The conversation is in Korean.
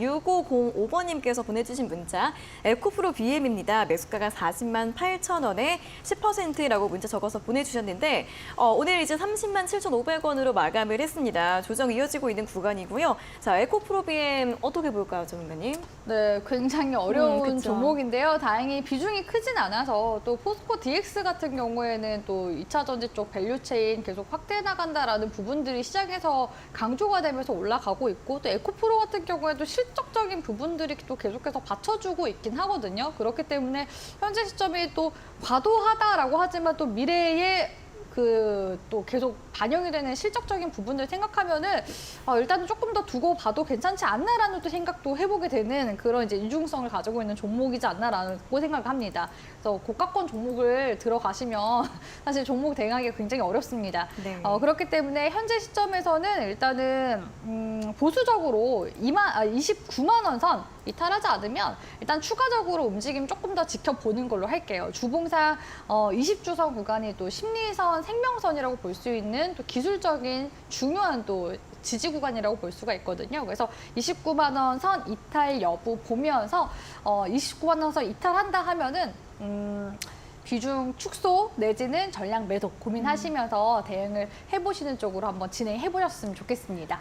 6505번님께서 보내주신 문자 에코프로 BM입니다. 매수가가 40만 8천 원에 10%라고 문자 적어서 보내주셨는데 어, 오늘 이제 30만 7,500원으로 마감을 했습니다. 조정 이어지고 있는 구간이고요. 자 에코프로 BM 어떻게 볼까요, 전문가님? 네, 굉장히 어려운 음. 종목인데요. 다행히 비중이 크진 않아서 또 포스코 DX 같은 경우에는 또 2차 전지 쪽 밸류체인 계속 확대해 나간다라는 부분들이 시장에서 강조가 되면서 올라가고 있고 또 에코프로 같은 경우에도 실 적적인 부분들이 또 계속해서 받쳐주고 있긴 하거든요. 그렇기 때문에 현재 시점이 또 과도하다라고 하지만 또 미래에 그 또 계속 반영이 되는 실적적인 부분들 생각하면은 어, 일단은 조금 더 두고 봐도 괜찮지 않나라는 또 생각도 해보게 되는 그런 이제 이중성을 가지고 있는 종목이지 않나라고 생각합니다. 그래서 고가권 종목을 들어가시면 사실 종목 대응하기가 굉장히 어렵습니다. 네. 어, 그렇기 때문에 현재 시점에서는 일단은 음, 보수적으로 2만, 아, 29만 원 선 이탈하지 않으면 일단 추가적으로 움직임 조금 더 지켜보는 걸로 할게요. 주봉상 어, 20주선 구간이 또 심리선, 생명선이라고 볼 수 있는 또 기술적인 중요한 또 지지 구간이라고 볼 수가 있거든요. 그래서 29만 원 선 이탈 여부 보면서 어, 29만 원 선 이탈한다 하면은 음, 비중 축소 내지는 전량 매도 고민하시면서 대응을 해보시는 쪽으로 한번 진행해 보셨으면 좋겠습니다.